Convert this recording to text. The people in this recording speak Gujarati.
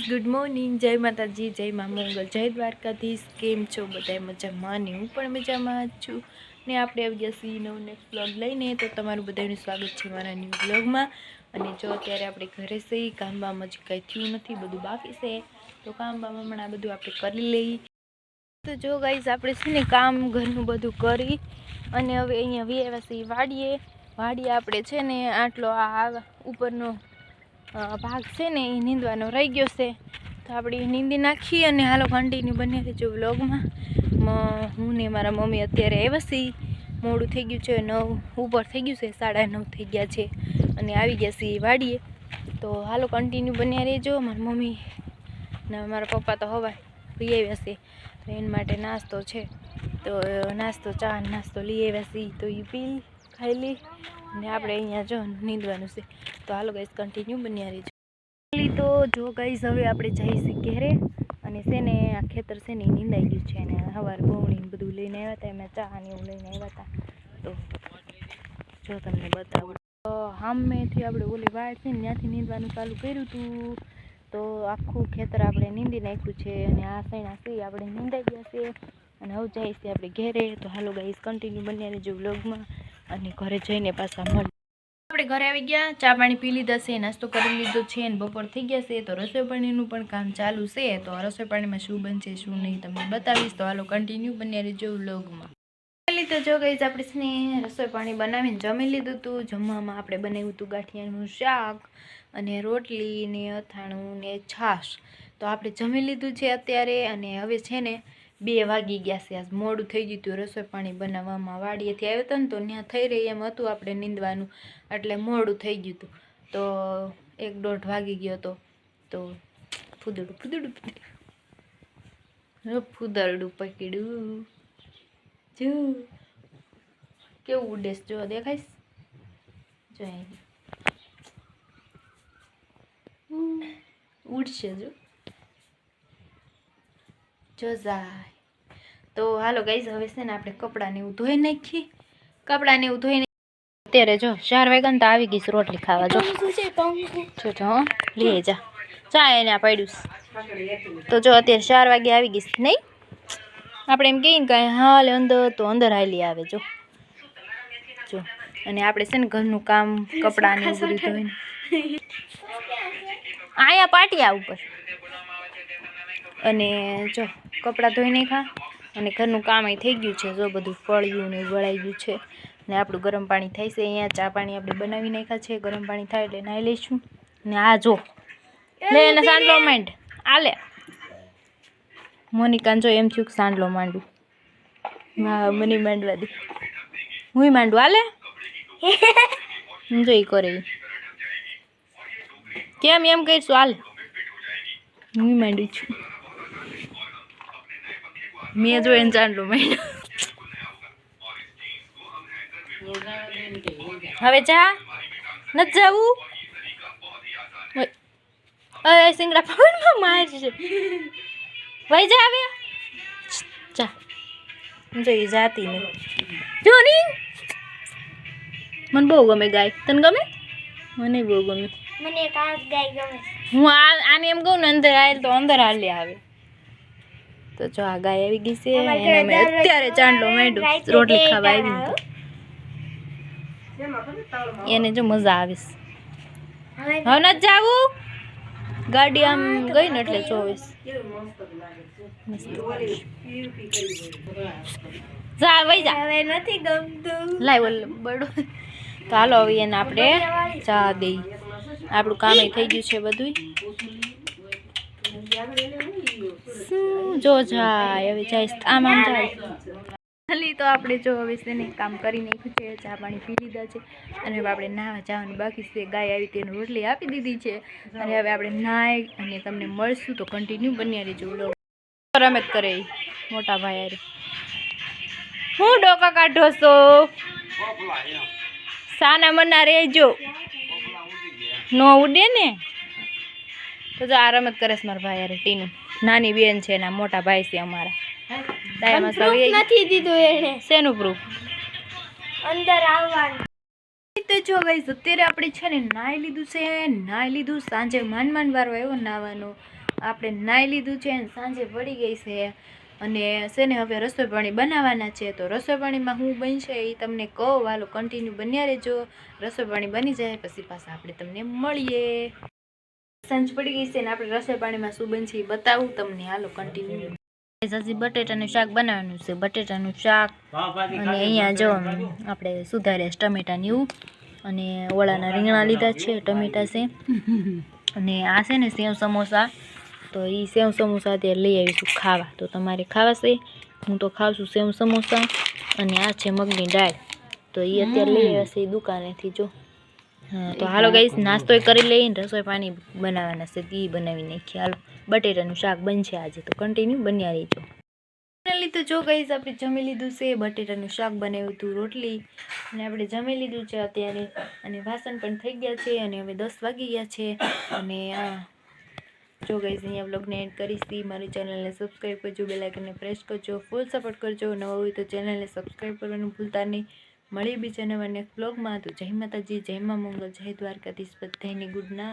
ગાઈઝ ગુડ મોર્નિંગ જય માતાજી, જય મા મંગલ. જય દ્વારકાધીશ. કેમ છો? બધા મજામાં ને હું પણ મજામાં જ છું. ને આપણે આવી ગયા સી નવ નેક્સ્ટ બ્લોગ લઈને. તો તમારું બધાનું સ્વાગત છે મારા ન્યૂ બ્લોગમાં અને જો અત્યારે આપણે ઘરે સહી કામબામાં જ કંઈ થયું નથી, બધું બાકી છે. તો કામબામાં પણ હમણાં બધું આપણે કરી લઈએ. તો જો ગાઈઝ આપણે છે ને કામ ઘરનું બધું કરી અને હવે અહીંયા વી આવ્યા વાડીએ. વાડીએ આપણે છે ને આટલો આ ઉપરનો ભાગ છે ને એ નીંદવાનો. રહી ગયો છે. તો આપણે નીંદી નાખી અને હાલો કન્ટિન્યુ બને રહેજો વ્લોગમાં હું ને મારા મમ્મી અત્યારે આવ્યા છીએ. મોડું થઈ ગયું છે નવ ઉપર થઈ ગયું છે, સાડા નવ થઈ ગયા છે. અને આવી ગયા છીએ વાડીએ. તો હાલો કન્ટિન્યુ બન્યા રહેજો. મારા મમ્મી ને મારા પપ્પા તો હવા પી આવ્યા છે. તો એના માટે નાસ્તો છે. તો નાસ્તો, ચા નાસ્તો લઈ આવ્યા છીએ. તો એ પી ખાઈ લઈ ને આપણે અહીંયા જો નીંદવાનું છે. તો હાલો ગાઈસ કન્ટિન્યુ બન્યા રહીશું તો જો ગાઈસ હવે આપણે જઈશું ઘેરે. અને છે આ ખેતર છે ને નીંદાઈ ગયું છે. અને સવારે બહુણી બધું લઈને આવ્યા હતા. એમાં ચા ને એવું લઈને આવ્યા હતા. તો જો તમને બતાવું. તો સામેથી આપણે ઓલી વાડ છે ને, ત્યાંથી નીંદવાનું ચાલુ કર્યું હતું તો આખું ખેતર આપણે નીંદી નાખ્યું છે. અને આ સૈણા છે આપણે નીંદાઈ ગયા છે. અને હવે જઈશ આપણે ઘેરે. તો હાલો ગાઈસ કન્ટિન્યુ બન્યા રહેજો વ્લોગમાં અને ઘરે જઈને પાછા મળી આપણે ઘરે આવી ગયા, ચા પાણી પી લીધા છે, નાસ્તો કરી લીધો છે અને બપોર થઈ ગયા છે, તો રસોઈ પાણીનું પણ કામ ચાલુ છે, તો રસોઈ પાણીમાં શું બનશે, શું નહીં, તમને બતાવીશ, તો હાલો કન્ટિન્યુ બન્યા રહેજો વ્લોગમાં લીધો, જો ગઈ આપણે છે ને રસોઈ પાણી બનાવીને જમી લીધું હતું જમવામાં આપણે બનાવ્યું હતું ગાંઠિયાનું શાક અને રોટલી ને અથાણું ને છાશ. તો આપણે જમી લીધું છે અત્યારે, અને હવે છે ને બે વાગી ગયા છે. આજ મોડું થઈ ગયું હતું. રસોઈ પાણી બનાવવામાં વાડીએથી આવ્યો હતો ને તો ત્યાં થઈ રહી એમ હતું આપણે નીંદવાનું. એટલે મોડું થઈ ગયું હતું. તો એક દોઢ વાગી ગયો હતો. તો ફૂદડું ફૂદડું ફૂદડું ફૂદરડું પકડ્યું. જો. કેવું ઉડેશ જો દેખાઈશ જો. ઉડશે જો. જો જાય. તો હાલો ગાઈઝ હવે છે ને આપણે કપડાને એવું ધોઈ નાખીએ. કપડાને એવું ધોઈ. અત્યારે જો ચાર વાગ્યા તો આવી ગઈશ રોટલી ખાવા. જો. જો જો લઈ જા. ચા એને આ પડ્યું તો જો અત્યારે ચાર વાગે આવી ગઈશ નહીં? આપણે એમ કહીએ ને કાંઈ હાલ અંદર, તો અંદર હાલી આવે, જો. જો. અને આપણે છે ને ઘરનું કામ કપડાને એવું બધું ધોઈને. આયા પાટિયા ઉપર. અને જો, કપડાં ધોઈ નાખ્યા. અને ઘરનું કામ અહીં થઈ ગયું છે. જો બધું ફળિયું ને વળાઈ ગયું છે ને આપણું ગરમ પાણી થાય છે. અહીંયા ચા પાણી આપણે બનાવી નાખ્યા છે. ગરમ પાણી થાય એટલે નાહી લઈશું. ને આ જો. લે એને સાંડલો માંડ. આલે લે. જો એમ થયું કે સાંડલો માંડું. હા મને માંડવા દે. હું માંડું. આલે જો એ કરે કેમ એમ કહીશું હાલ હું માંડું છું. મેં જો એને ચાંદલો માંડ્યો હવે જા. નથી જવું? ઓય. સિંગડા પવનમાં મારશે. વઈ જા હવે. જા. જો એ જાતી નહીં. જો ની મને બહુ ગમે ગાય. તને ગમે? મને બહુ ગમે. મને ગાય ગમે. હું આ આને એમ કહું ને અંદર આવેલ તો અંદર હાલે આવે. તો જો આ ગાય આવી ગઈ છે અમારે અમે અત્યારે ચાંદલો માંડ્યો રોટલી ખાવા આવી તો એને જો મજા આવીશ. હવે હવે નથી જાવું? ગાડી આમ ગઈ ને એટલે ચોવીસ જા વઈ જા. હવે નથી ગમતું. લાય ઓલ બડો તો હાલો હવે એને આપણે ચા દઈ. આપણું કામ થઈ ગયું છે બધું જો જાય, હવે જાય, આમ જાય. ખાલી તો આપણે જો હવે છે કામ કરી નાખ્યું છે, ચા પાણી પી લીધા છે, અને હવે આપણે નાહવા જવાનું બાકી છે. ગાય આવી તેને રોટલી આપી દીધી છે. અને હવે આપણે નાહી અને તમને મળશું તો કન્ટિન્યુ બન્યા રહેજો વ્લોગ રમત કરે મોટા ભાઈ હારે. હું ડોકા કાઢો છો? સાના મના રહેજો. નો ઉડે ને? તો જો આ રમત કરે છે મારા ભાઈ અરે ટીનું. નાની બેન છે એના મોટા ભાઈ છે અમારા. દાયમાં નથી દીધું એને શેનું પ્રૂફ અંદર આવવાનું. તો જો ગાઈસ અત્યારે આપણે છે ને નાહી લીધું છે નાહી લીધું સાંજે માંડ માંડ વારો આવ્યો નાહવાનું. આપણે નાહી લીધું છે અને સાંજે પડી ગઈ છે. અને છે ને હવે રસોઈ પાણી બનાવવાના છે તો રસોઈ પાણીમાં હું બનશે એ તમને કહો વાલો કન્ટિન્યુ બન્યા રહેજો. રસોઈ પાણી બની જાય પછી પાછા આપણે તમને મળીએ. સાંજ પડી ગઈ છે ને આપણે રસોઈ પાણીમાં શું બનશે એ બતાવું તમને. હાલો કન્ટિન્યુ હજી બટેટાનું શાક બનાવવાનું છે. બટેટાનું શાક અને અહીંયા જો આપણે સુધાર્યા છે ટમેટાને એવું. અને ઓળાના રીંગણા લીધા છે ટમેટા છે. અને આ છે ને સેવ સમોસા. તો એ સેવ સમોસા અત્યારે લઈ આવીશું ખાવા. તો તમારે ખાવા છે હું તો ખાઉં છું સેવ સમોસા અને આ છે મગની દાળ. તો એ અત્યારે લઈ આવ્યા છે દુકાનેથી જો. તો હાલો ગાઈસ નાસ્તો કરી લઈને રસોઈ પાણી બનાવવાના છે તે બનાવી નાખીએ. હાલો બટેટાનું શાક બનશે આજે તો કન્ટિન્યુ બન્યા રહીજો. ફાઇનલી તો જો ગાઈસ આપણે જમી લીધું છે બટેટાનું શાક બનાવ્યું હતું રોટલી અને આપણે જમી લીધું છે અત્યારે અને વાસણ પણ થઈ ગયા છે અને હવે દસ વાગી ગયા છે અને જો ગાઈસ અહીંયા બ્લોગને એડ કરીશ તી મારી ચેનલને સબસ્ક્રાઈબ કરજો બેલાઇકનને પ્રેસ કરજો ફૂલ સપોર્ટ કરજો. નવા હોય તો ચેનલને સબસ્ક્રાઈબ કરવાનું ભૂલતા નહીં. મળી બીજા નવા નેક્સ્ટ બ્લોગમાં તો જય માતાજી, જય મા મંગલ, જય દ્વારકાધીશ. બધાની ગુડ નાઇટ